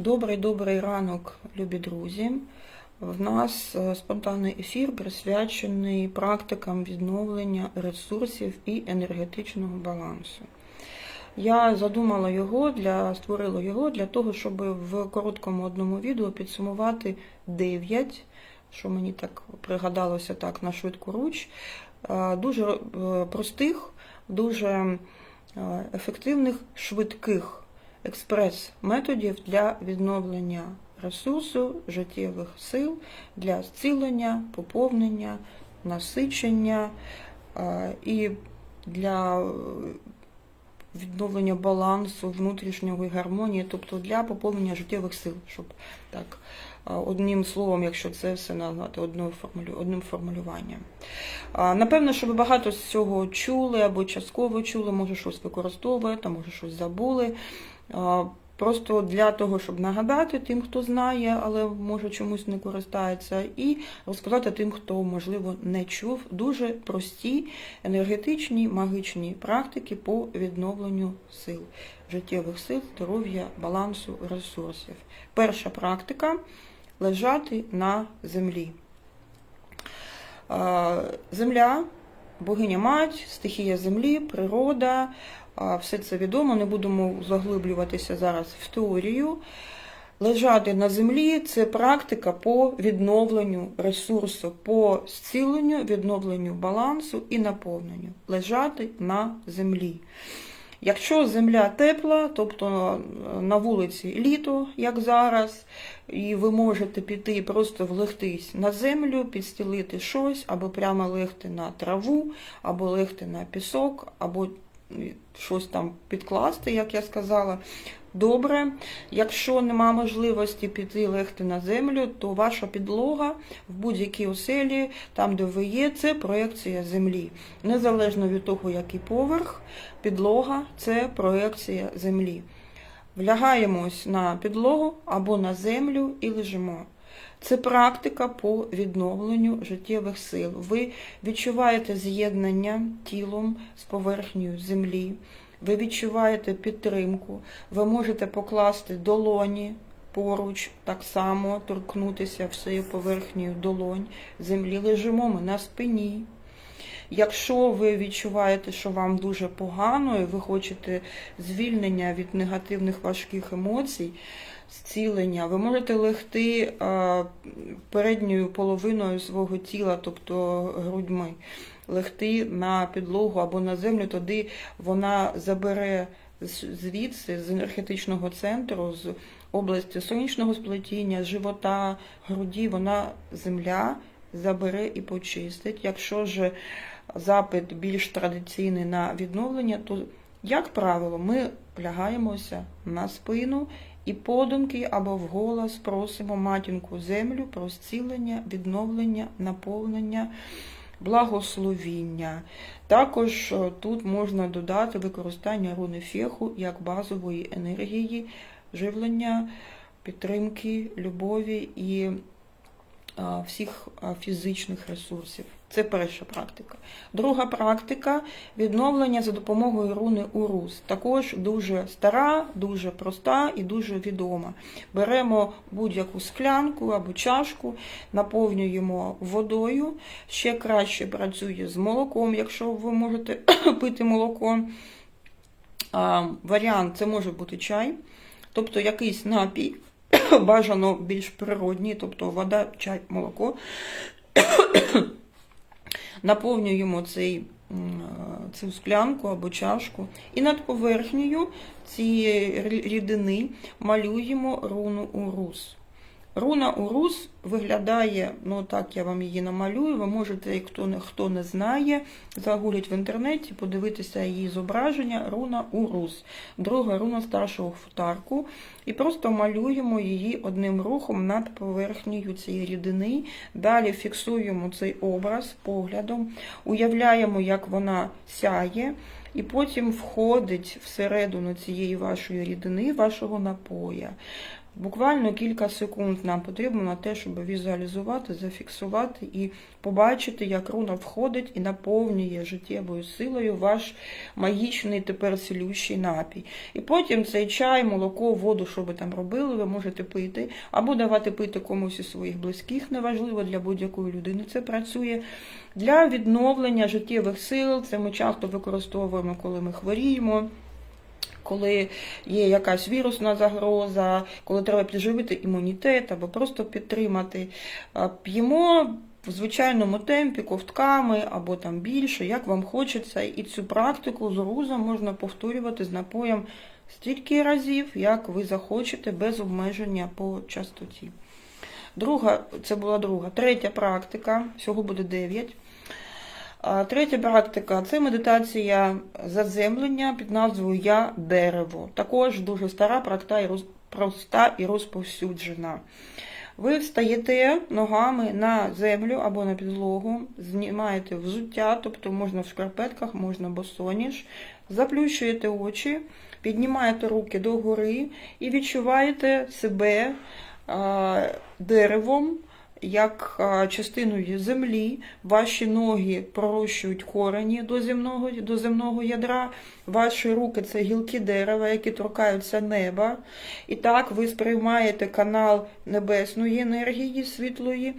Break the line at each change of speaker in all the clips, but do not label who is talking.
Добрий добрий ранок, любі друзі. В нас е, спонтанний ефір присвячений практикам відновлення ресурсів і енергетичного балансу. Я задумала його для створила його для того, щоб в короткому одному відео підсумувати 9, що мені так пригадалося так на швидку руч, е, дуже е, простих, дуже ефективних, швидких експрес-методів для відновлення ресурсу, життєвих сил, для зцілення, поповнення, насичення е, і для е, відновлення балансу, внутрішньої гармонії, тобто для поповнення життєвих сил, щоб так е, одним словом, якщо це все назвати одним формулюванням. Напевно, що ви багато з цього чули або частково чули, може щось використовуєте, може щось забули. Просто для того, щоб нагадати тим, хто знає, але може чомусь не користається, і розказати тим, хто, можливо, не чув, дуже прості енергетичні магічні практики по відновленню сил, життєвих сил, здоров'я, балансу, ресурсів. Перша практика лежати на землі. Земля, богиня мать, стихія землі, природа, все це відомо, не будемо заглиблюватися зараз в теорію. Лежати на землі це практика по відновленню ресурсу, по зціленню, відновленню балансу і наповненню. Лежати на землі. Якщо земля тепла, тобто на вулиці літо, як зараз, і ви можете піти просто влегтись на землю, підстелити щось, або прямо легти на траву, або легти на пісок, або щось там підкласти, як я сказала. Добре, якщо нема можливості піти легти на землю, то ваша підлога в будь-якій оселі, там де ви є, це проекція землі. Незалежно від того, який поверх, підлога це проекція землі. Влягаємось на підлогу або на землю і лежимо. Це практика по відновленню життєвих сил. Ви відчуваєте з'єднання тілом з поверхнею землі. Ви відчуваєте підтримку, ви можете покласти долоні поруч, так само торкнутися всією поверхнею долонь землі. Лежимо ми на спині. Якщо ви відчуваєте, що вам дуже погано, і ви хочете звільнення від негативних важких емоцій, зцілення, ви можете легти передньою половиною свого тіла, тобто грудьми, легти на підлогу або на землю, тоді вона забере звідси, з енергетичного центру, з області сонячного сплетіння, живота, груді, вона земля забере і почистить. Якщо ж запит більш традиційний на відновлення, то, як правило, ми лягаємося на спину і подумки або вголос просимо матінку землю про зцілення, відновлення, наповнення, благословіння. Також е, тут можна додати використання руни феху як базової енергії, живлення, підтримки, любові і всіх фізичних ресурсів. Це перша практика. Друга практика відновлення за допомогою руни Урус. Також дуже стара, дуже проста і дуже відома. Беремо будь-яку склянку або чашку, наповнюємо водою. Ще краще працює з молоком, якщо ви можете пити молоко. А, Варіант це може бути чай, тобто якийсь напій, бажано більш природні, тобто вода, чай, молоко. Наповнюємо цей, цю склянку або чашку і над поверхнею цієї рідини малюємо руну урус. Руна урус виглядає, ну так я вам її намалюю. Ви можете, хто не, хто не знає, загугліть в інтернеті, подивитися її зображення. Руна урус. Друга руна старшого футарку. І просто малюємо її одним рухом над поверхнею цієї рідини. Далі фіксуємо цей образ поглядом, уявляємо, як вона сяє. І потім входить всередину цієї вашої рідини, вашого напоя. Буквально кілька секунд нам потрібно на те, щоб візуалізувати, зафіксувати і побачити, як руна входить і наповнює життєвою силою ваш магічний тепер цілющий напій. І потім цей чай, молоко, воду, що ви там робили, ви можете пити, або давати пити комусь із своїх близьких, неважливо для будь-якої людини це працює. Для відновлення життєвих сил це ми часто використовуємо, коли ми хворіємо. Коли є якась вірусна загроза, коли треба підживити імунітет або просто підтримати, п'ємо в звичайному темпі, ковтками або там більше, як вам хочеться. І цю практику з рузом можна повторювати з напоєм стільки разів, як ви захочете, без обмеження по частоті. Друга, це була друга. Третя практика, всього буде 9. Третя практика це медитація заземлення під назвою Я дерево. Також дуже стара, проста і розповсюджена. Ви встаєте ногами на землю або на підлогу, знімаєте взуття, тобто можна в шкарпетках, можна босоніж, заплющуєте очі, піднімаєте руки догори і відчуваєте себе деревом, як частиною землі. Ваші ноги пророщують корені до земного, до земного ядра, ваші руки це гілки дерева, які торкаються неба. І так ви сприймаєте канал небесної енергії, світлої,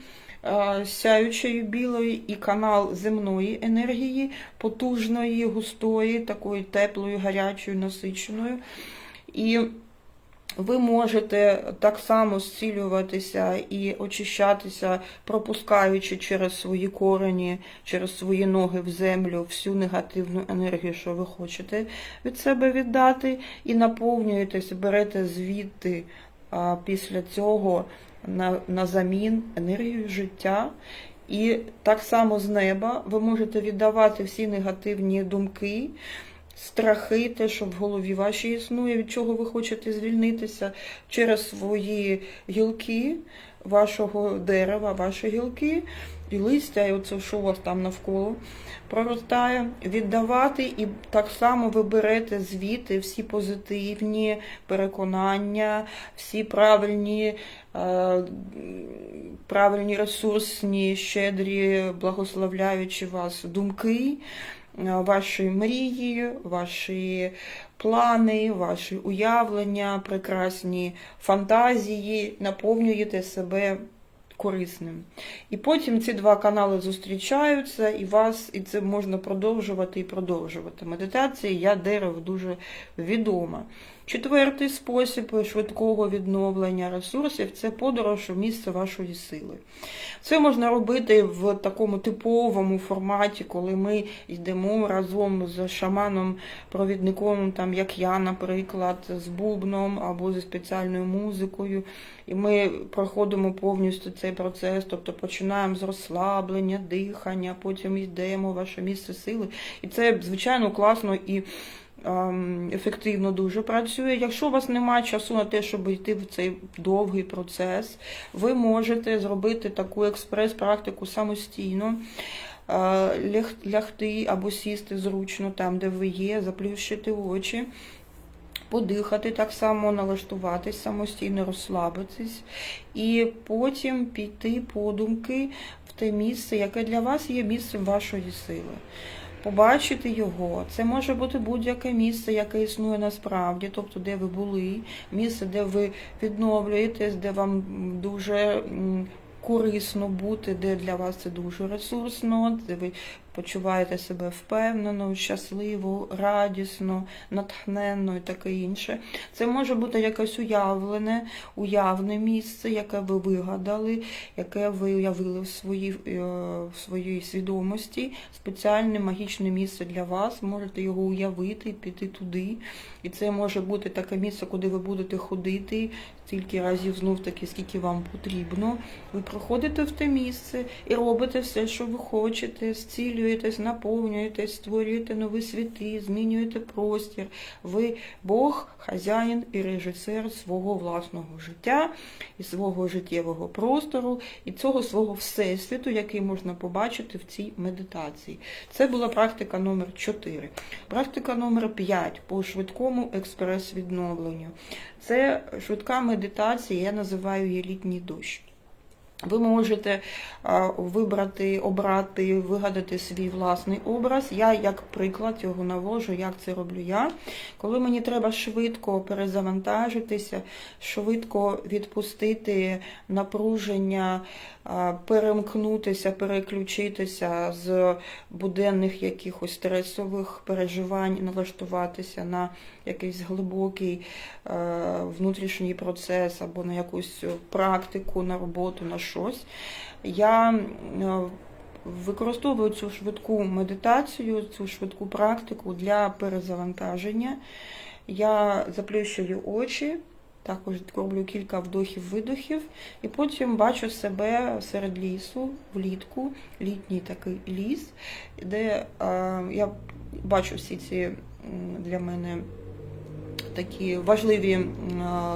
сяючої білої, і канал земної енергії, потужної, густої, такої теплої, гарячої, насиченою. І ви можете так само зцілюватися і очищатися, пропускаючи через свої корені, через свої ноги в землю всю негативну енергію, що ви хочете від себе віддати, і наповнюєтесь, берете звідти а, після цього на, на замін енергію життя. І так само з неба ви можете віддавати всі негативні думки, страхи, те, що в голові вашій існує, від чого ви хочете звільнитися через свої гілки вашого дерева, ваші гілки, і листя, і оце, що у вас там навколо проростає, віддавати, і так само ви берете звідти всі позитивні переконання, всі правильні, е, правильні ресурсні, щедрі, благословляючи вас думки ваші мрії, ваші плани, ваші уявлення, прекрасні фантазії, наповнюєте себе корисним. І потім ці два канали зустрічаються, і вас, і це можна продовжувати і продовжувати. Медитація я дерево дуже відома. Четвертий спосіб швидкого відновлення ресурсів це подорож у місце вашої сили. Це можна робити в такому типовому форматі, коли ми йдемо разом з шаманом-провідником, там, як я, наприклад, з бубном або зі спеціальною музикою. І ми проходимо повністю цей процес, тобто починаємо з розслаблення, дихання, потім йдемо в ваше місце сили. І це, звичайно, класно і ефективно дуже працює. Якщо у вас немає часу на те, щоб йти в цей довгий процес, ви можете зробити таку експрес-практику самостійно. е, Лягти або сісти зручно там, де ви є, заплющити очі, подихати так само, налаштуватись самостійно, розслабитись, і потім піти подумки в те місце, яке для вас є місцем вашої сили. Побачити його. Це може бути будь-яке місце, яке існує насправді, тобто де ви були, місце, де ви відновлюєтесь, де вам дуже корисно бути, де для вас це дуже ресурсно, де ви почуваєте себе впевнено, щасливо, радісно, натхненно і таке інше. Це може бути якесь уявлене, уявне місце, яке ви вигадали, яке ви уявили в своїй, е, в своїй свідомості, спеціальне магічне місце для вас. Можете його уявити, піти туди. І це може бути таке місце, куди ви будете ходити стільки разів знов таки, скільки вам потрібно. Ви приходите в те місце і робите все, що ви хочете, зцілюєтесь, наповнюєтесь, створюєте нові світи, змінюєте простір. Ви Бог, хазяїн і режисер свого власного життя і свого життєвого простору, і цього свого всесвіту, який можна побачити в цій медитації. Це була практика номер 4. Практика номер 5 по швидкому експрес-відновленню. Це швидка медитація, я називаю її літній дощ. Ви можете вибрати, обрати, вигадати свій власний образ. Я, як приклад, його навожу, як це роблю я. Коли мені треба швидко перезавантажитися, швидко відпустити напруження, перемкнутися, переключитися з буденних якихось стресових переживань, налаштуватися на якийсь глибокий е, внутрішній процес або на якусь практику, на роботу, на щось. Я е, використовую цю швидку медитацію, цю швидку практику для перезавантаження. Я заплющую очі, також роблю кілька вдохів-видохів, і потім бачу себе серед лісу, влітку, літній такий ліс, де е, я бачу всі ці для мене такі важливі е,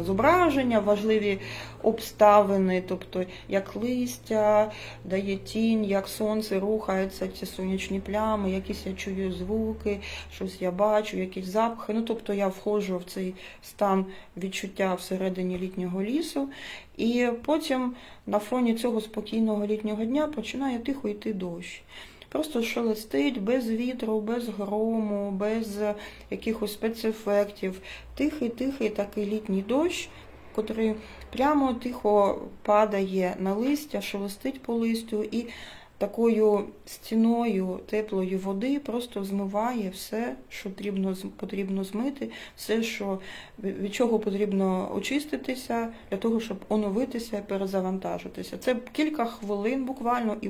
зображення, важливі обставини, тобто як листя дає тінь, як сонце рухається, ці сонячні плями, якісь я чую звуки, щось я бачу, якісь запахи. Ну, тобто я входжу в цей стан відчуття всередині літнього лісу, і потім на фоні цього спокійного літнього дня починає тихо йти дощ. Просто шелестить без вітру, без грому, без якихось спецефектів. Тихий-тихий такий літній дощ, котрий прямо тихо падає на листя, шелестить по листю і такою стіною теплої води просто змиває все, що потрібно, потрібно змити, все, що, від чого потрібно очиститися, для того, щоб оновитися перезавантажитися. Це кілька хвилин буквально, і,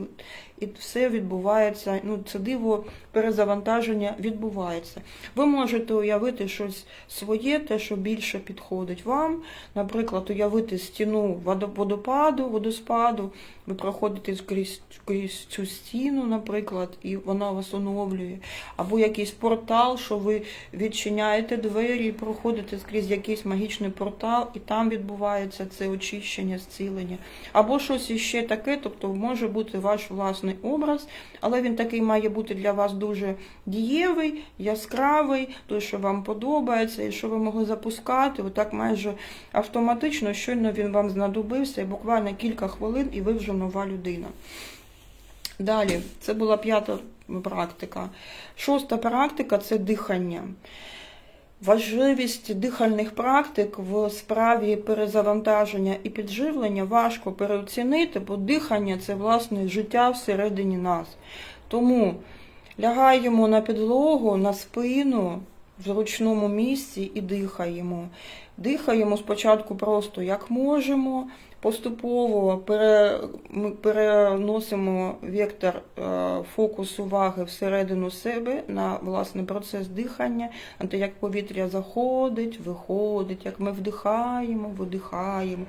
і все відбувається. Ну, це диво перезавантаження відбувається. Ви можете уявити щось своє, те, що більше підходить вам. Наприклад, уявити стіну водо- водопаду, водоспаду, ви проходите скрізь, скрізь цю стіну, наприклад, і вона вас оновлює. Або якийсь портал, що ви відчиняєте двері і проходите скрізь якийсь магічний портал, і там відбувається це очищення, зцілення. Або щось іще таке, тобто може бути ваш власний образ, але він такий має бути для вас дуже дієвий, яскравий, той, що вам подобається, і що ви могли запускати, отак майже автоматично, щойно він вам знадобився, і буквально кілька хвилин, і ви вже нова людина. Далі, це була п'ята практика. Шоста практика це дихання. Важливість дихальних практик в справі перезавантаження і підживлення важко переоцінити, бо дихання це власне життя всередині нас. Тому лягаємо на підлогу, на спину в зручному місці і дихаємо. Дихаємо спочатку просто як можемо, поступово ми переносимо вектор е, фокус уваги всередину себе на власне процес дихання, те, як повітря заходить, виходить, як ми вдихаємо, видихаємо.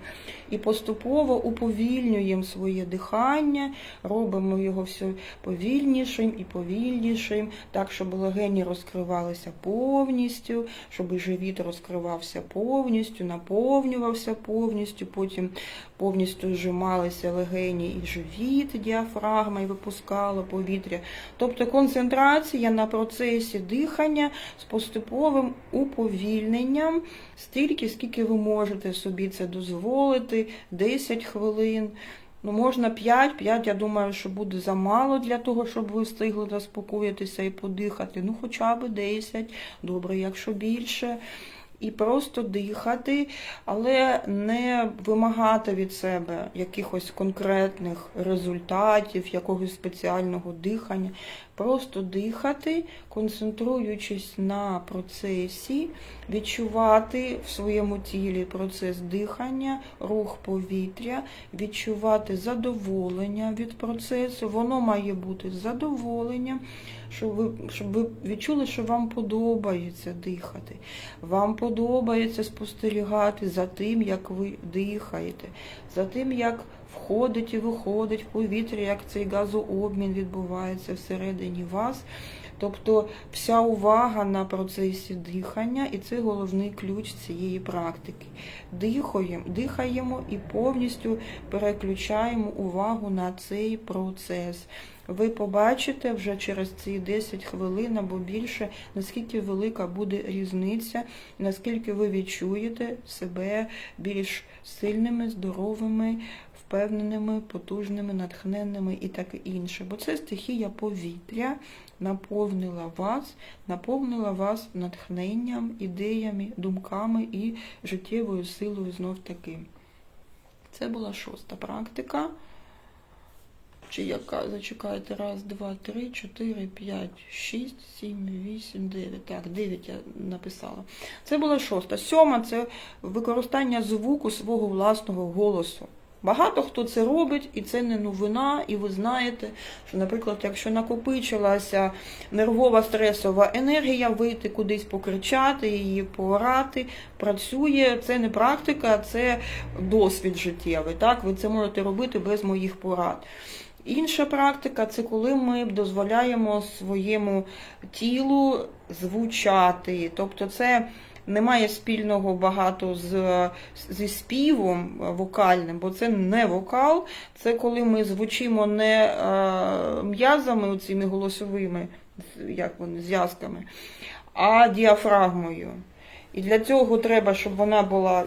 І поступово уповільнюємо своє дихання, робимо його все повільнішим і повільнішим, так, щоб легені розкривалися повністю, щоб живіт розкривався повністю, наповнювався повністю, потім повністю зжималися легені і живіт, діафрагма, і випускало повітря. Тобто концентрація на процесі дихання з поступовим уповільненням, стільки, скільки ви можете собі це дозволити, 10 хвилин. Ну, можна 5, 5, я думаю, що буде замало для того, щоб ви встигли заспокоїтися і подихати. Ну, хоча б 10, добре, якщо більше. І просто дихати, але не вимагати від себе якихось конкретних результатів, якогось спеціального дихання. Просто дихати, концентруючись на процесі, відчувати в своєму тілі процес дихання, рух повітря, відчувати задоволення від процесу. Воно має бути задоволенням, щоб ви, щоб ви відчули, що вам подобається дихати. Вам подобається спостерігати за тим, як ви дихаєте, за тим, як входить і виходить в повітря, як цей газообмін відбувається всередині вас. Тобто вся увага на процесі дихання, і це головний ключ цієї практики. Дихаємо, дихаємо і повністю переключаємо увагу на цей процес. Ви побачите вже через ці 10 хвилин або більше, наскільки велика буде різниця, наскільки ви відчуєте себе більш сильними, здоровими, впевненими, потужними, натхненними і таке інше. Бо це стихія повітря наповнила вас, наповнила вас натхненням, ідеями, думками і життєвою силою знов таки. Це була шоста практика. Чи яка? Зачекайте, раз, два, три, чотири, п'ять, шість, сім, вісім, дев'ять. Так, дев'ять я написала. Це була шоста. Сьома це використання звуку свого власного голосу. Багато хто це робить, і це не новина, і ви знаєте, що, наприклад, якщо накопичилася нервова стресова енергія, вийти кудись покричати, її поорати, працює. Це не практика, це досвід життєвий. Так, ви це можете робити без моїх порад. Інша практика це коли ми дозволяємо своєму тілу звучати. Тобто це немає спільного багато з, зі співом вокальним, бо це не вокал, це коли ми звучимо не е, м'язами оціми голосовими, як вони, зв'язками, а діафрагмою. І для цього треба, щоб вона була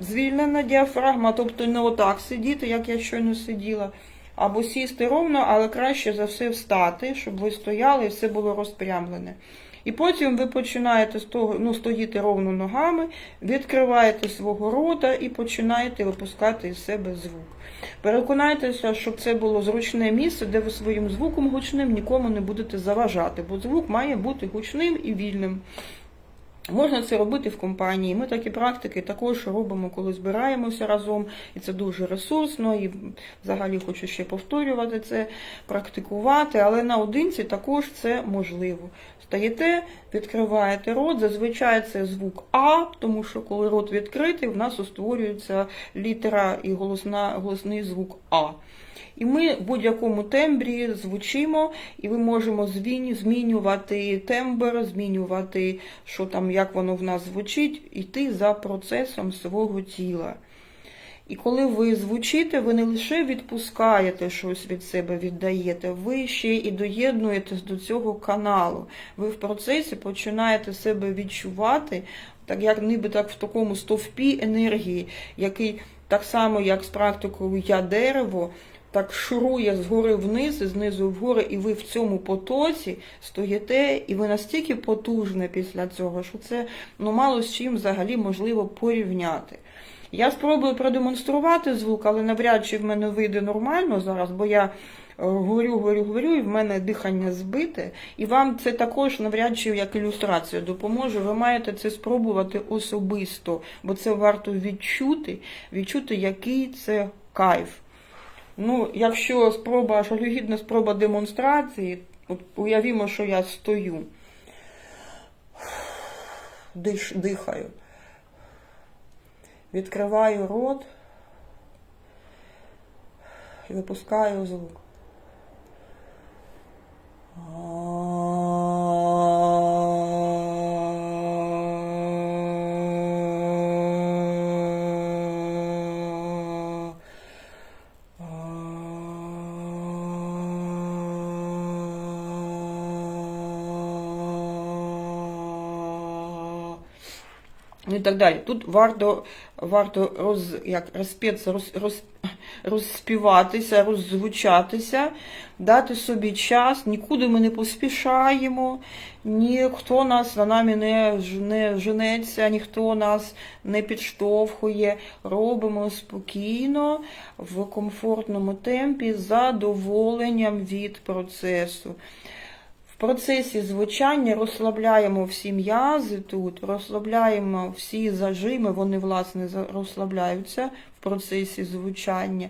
звільнена діафрагма, тобто не отак сидіти, як я щойно сиділа. Або сісти ровно, але краще за все встати, щоб ви стояли і все було розпрямлене. І потім ви починаєте ну, стоїти ровно ногами, відкриваєте свого рота і починаєте випускати із себе звук. Переконайтеся, щоб це було зручне місце, де ви своїм звуком гучним нікому не будете заважати, бо звук має бути гучним і вільним. Можна це робити в компанії. Ми такі практики також робимо, коли збираємося разом, і це дуже ресурсно. І взагалі хочу ще повторювати це, практикувати, але наодинці також це можливо. Стаєте, відкриваєте рот. Зазвичай це звук А, тому що коли рот відкритий, в нас створюється літера і голосна, голосний звук А. І ми в будь-якому тембрі звучимо, і ми можемо змінювати тембр, змінювати, що там, як воно в нас звучить, йти за процесом свого тіла. І коли ви звучите, ви не лише відпускаєте щось від себе, віддаєте, ви ще і доєднуєтесь до цього каналу. Ви в процесі починаєте себе відчувати, так як ніби так в такому стовпі енергії, який так само, як з практикою я дерево так шурує згори вниз і знизу вгори, і ви в цьому потоці стоїте, і ви настільки потужне після цього, що це ну, мало з чим взагалі можливо порівняти. Я спробую продемонструвати звук, але навряд чи в мене вийде нормально зараз, бо я е, говорю, говорю, говорю, і в мене дихання збите. І вам це також навряд чи як ілюстрація допоможе. Ви маєте це спробувати особисто, бо це варто відчути, відчути, який це кайф. Ну, якщо спроба, жалюгідна спроба демонстрації, от уявімо, що я стою, диш, дихаю, відкриваю рот. І випускаю звук. І так далі. Тут варто варто роз, як, розпеться, роз, роз, розспіватися, роззвучатися, дати собі час, нікуди ми не поспішаємо, ніхто нас за нами не, не женеться, ніхто нас не підштовхує. Робимо спокійно, в комфортному темпі, задоволенням від процесу. Процесі звучання розслабляємо всі м'язи тут, розслабляємо всі зажими, вони, власне, розслабляються в процесі звучання.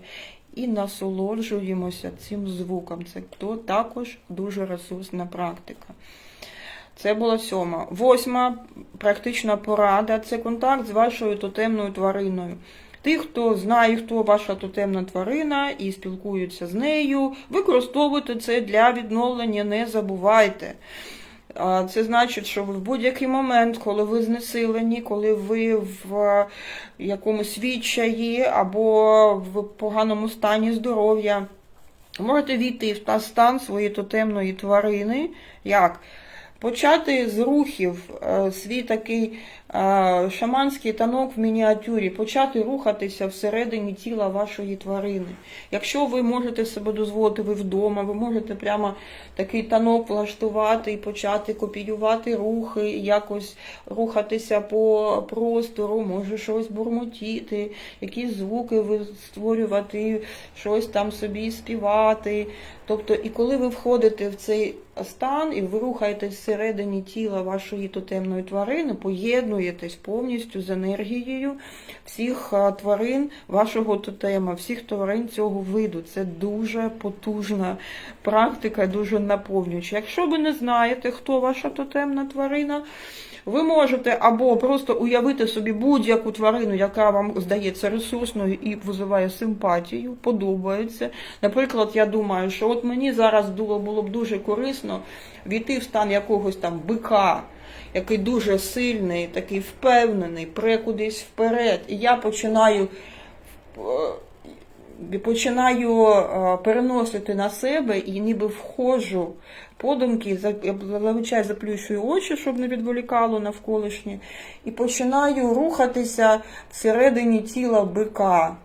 і насолоджуємося цим звуком. Це також дуже ресурсна практика. Це була сьома. Восьма практична порада це контакт з вашою тотемною твариною. Ті, хто знає, хто ваша тотемна тварина і спілкуються з нею, використовуйте це для відновлення, не забувайте. Це значить, що в будь-який момент, коли ви знесилені, коли ви в якомусь відчаї або в поганому стані здоров'я, можете війти в та стан своєї тотемної тварини. Як? Почати з рухів, е, свій такий е, шаманський танок в мініатюрі, почати рухатися всередині тіла вашої тварини. Якщо ви можете себе дозволити, ви вдома, ви можете прямо такий танок влаштувати і почати копіювати рухи, якось рухатися по простору, може щось бурмотіти, якісь звуки ви створювати, щось там собі співати. Тобто, і коли ви входите в цей стан і ви рухаєтесь всередині тіла вашої тотемної тварини, поєднуєтесь повністю з енергією всіх тварин вашого тотема, всіх тварин цього виду. Це дуже потужна практика, дуже наповнююча. Якщо ви не знаєте, хто ваша тотемна тварина, ви можете або просто уявити собі будь-яку тварину, яка вам здається ресурсною і визиває симпатію, подобається. Наприклад, я думаю, що от мені зараз було б дуже корисно війти в стан якогось там бика, який дуже сильний, такий впевнений, пре кудись вперед. І я починаю. е, Починаю е, переносити на себе і ніби входжу подумки, зазвичай заплющую очі, щоб не відволікало навколишнє, і починаю рухатися всередині тіла бика,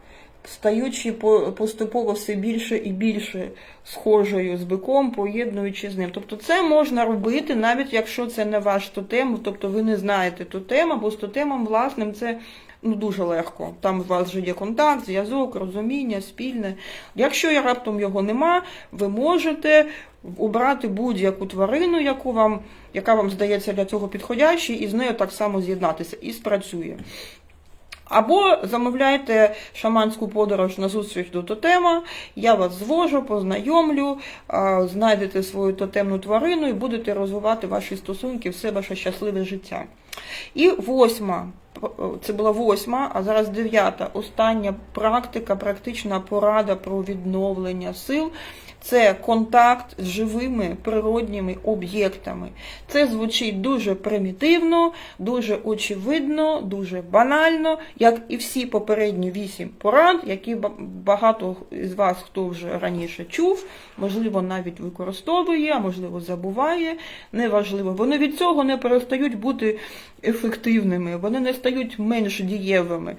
стаючи по- поступово все більше і більше схожою з биком, поєднуючи з ним. Тобто це можна робити, навіть якщо це не ваш тотем, тобто ви не знаєте тотема, бо з тотемом власним це ну, дуже легко. Там у вас вже є контакт, зв'язок, розуміння, спільне. Якщо я раптом його нема, ви можете обрати будь-яку тварину, яку вам, яка вам здається для цього підходящою, і з нею так само з'єднатися, і спрацює. Або замовляйте шаманську подорож на зустріч до тотема, я вас звожу, познайомлю, знайдете свою тотемну тварину і будете розвивати ваші стосунки, все ваше щасливе життя. І восьма, це була восьма, а зараз дев'ята, остання практика, практична порада про відновлення сил. Це контакт з живими природніми об'єктами. Це звучить дуже примітивно, дуже очевидно, дуже банально, як і всі попередні вісім порад, які багато з вас хто вже раніше чув, можливо, навіть використовує, а можливо, забуває. Неважливо. Вони від цього не перестають бути ефективними, вони не стають менш дієвими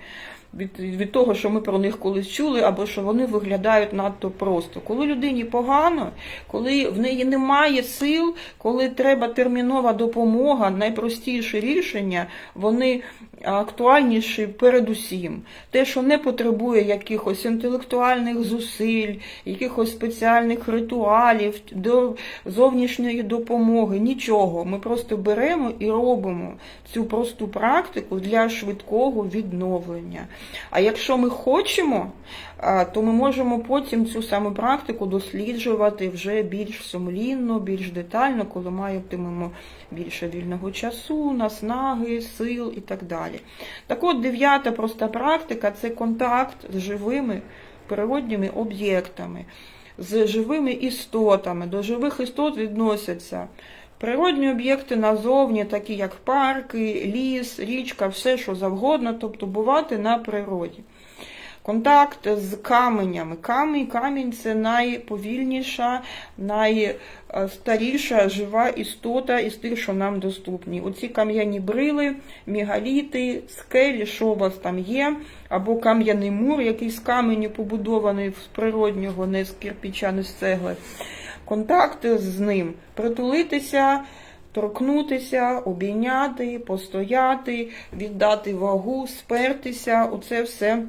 від, від того, що ми про них колись чули, або що вони виглядають надто просто. Коли людині погано, коли в неї немає сил, коли треба термінова допомога, найпростіше рішення, вони актуальніші передусім. Те, що не потребує якихось інтелектуальних зусиль, якихось спеціальних ритуалів, до зовнішньої допомоги, нічого. Ми просто беремо і робимо цю просту практику для швидкого відновлення. А якщо ми хочемо, то ми можемо потім цю саму практику досліджувати вже більш сумлінно, більш детально, коли матимемо більше вільного часу, наснаги, сил і так далі. Так от, дев'ята проста практика це контакт з живими природніми об'єктами, з живими істотами. До живих істот відносяться. Природні об'єкти назовні, такі як парки, ліс, річка, все що завгодно, тобто бувати на природі. Контакт з каменями. Камінь, камінь це найповільніша, найстаріша жива істота із тих, що нам доступні. Оці кам'яні брили, мігаліти, скелі, що у вас там є, або кам'яний мур, який з каменю побудований з природнього, не з кирпича, не з цегли. Контакт з ним, притулитися. Торкнутися, обійняти, постояти, віддати вагу, спертися оце все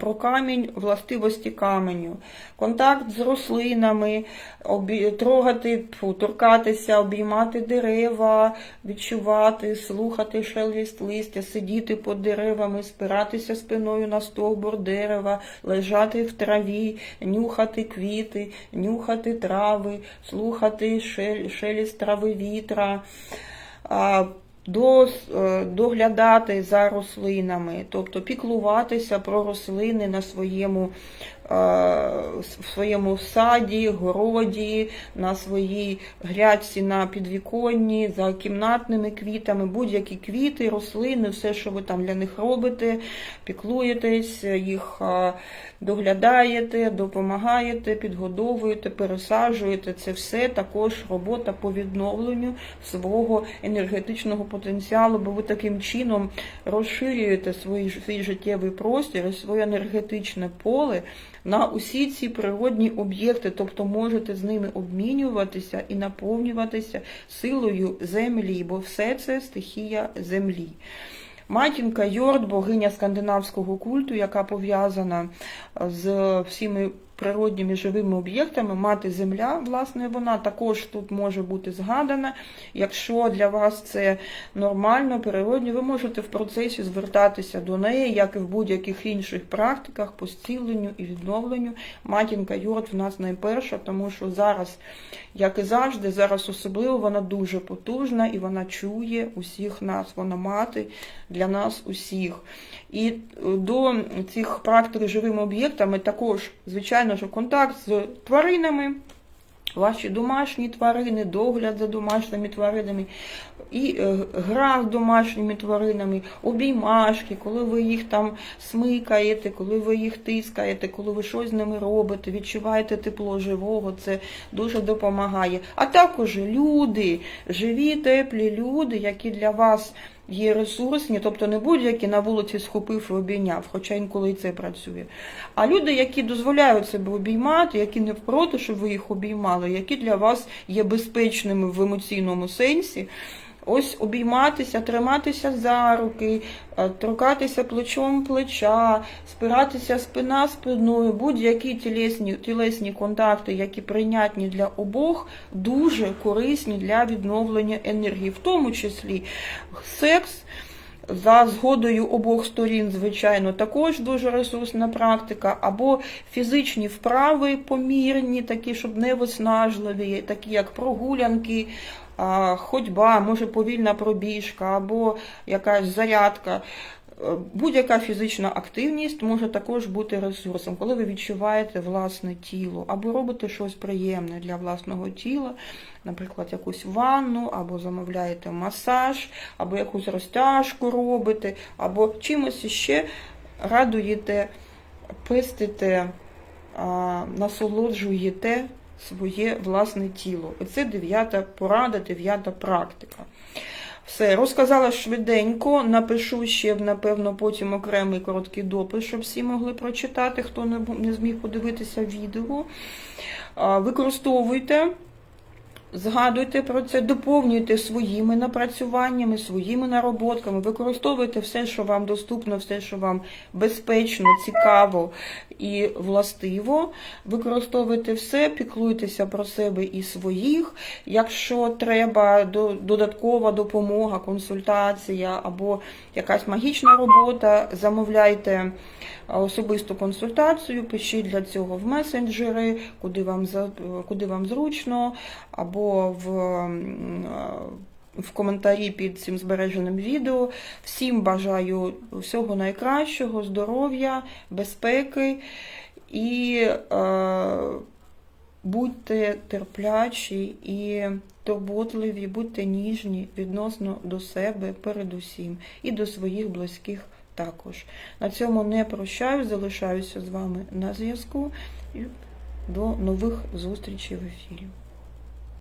Про камінь, властивості каменю, контакт з рослинами, трогати, торкатися, обіймати дерева, відчувати, слухати шелест листя, сидіти під деревами, спиратися спиною на стовбур дерева, лежати в траві, нюхати квіти, нюхати трави, слухати шелест трави вітра. Е, доглядати за рослинами, тобто піклуватися про рослини на своєму, в своєму саді, городі, на своїй грядці на підвіконні, за кімнатними квітами, будь-які квіти, рослини, все, що ви там для них робите, піклуєтесь, їх е, доглядаєте, допомагаєте, підгодовуєте, пересаджуєте. Це все також робота по відновленню свого енергетичного потенціалу, бо ви таким чином розширюєте свій, свій життєвий простір своє енергетичне поле на усі ці природні об'єкти, тобто можете з ними обмінюватися і наповнюватися силою землі, бо все це стихія землі. Матінка Йорд, богиня скандинавського культу, яка пов'язана з всіми природніми живими об'єктами, мати земля, власне, вона також тут може бути згадана. Якщо для вас це нормально, природньо, ви можете в процесі звертатися до неї, як і в будь-яких інших практиках по зціленню і відновленню. Матінка Йорд в нас найперша, тому що зараз, як і завжди, зараз особливо вона дуже потужна і вона чує усіх нас, вона мати для нас усіх. І до цих практик живими об'єктами також, звичайно, що контакт з тваринами, ваші домашні тварини, догляд за домашніми тваринами, і е, гра з домашніми тваринами, обіймашки, коли ви їх там смикаєте, коли ви їх тискаєте, коли ви щось з ними робите, відчуваєте тепло живого, це дуже допомагає. А також люди, живі, теплі люди, які для вас є ресурсні, тобто не будь-які на вулиці схопив і обійняв, хоча інколи і це працює. А люди, які дозволяють себе обіймати, які не проти, щоб ви їх обіймали, які для вас є безпечними в емоційному сенсі. Ось обійматися, триматися за руки, е, торкатися плечом плеча, спиратися спина спиною, будь-які тілесні, тілесні контакти, які прийнятні для обох, дуже корисні для відновлення енергії, в тому числі секс. За згодою обох сторін, звичайно, також дуже ресурсна практика, або фізичні вправи помірні, такі, щоб не виснажливі, такі як прогулянки, ходьба, може повільна пробіжка, або якась зарядка. Будь-яка фізична активність може також бути ресурсом, коли ви відчуваєте власне тіло, або робите щось приємне для власного тіла, наприклад, якусь ванну, або замовляєте масаж, або якусь розтяжку робите, або чимось іще радуєте, пестите, насолоджуєте своє власне тіло. І це дев'ята порада, дев'ята практика. Все, розказала швиденько, напишу ще, напевно, потім окремий короткий допис, щоб всі могли прочитати, хто не зміг подивитися відео. Використовуйте. Згадуйте про це, доповнюйте своїми напрацюваннями, своїми нароботками, використовуйте все, що вам доступно, все, що вам безпечно, цікаво і властиво. Використовуйте все, піклуйтеся про себе і своїх. Якщо треба додаткова допомога, консультація або якась магічна робота, замовляйте особисту консультацію, пишіть для цього в месенджери, куди вам куди вам зручно, або в в коментарі під цим збереженим відео. Всім бажаю всього найкращого, здоров'я, безпеки і е, будьте терплячі і турботливі, будьте ніжні відносно до себе передусім і до своїх близьких також. На цьому не прощаюсь, залишаюся з вами на зв'язку до нових зустрічей в ефірі.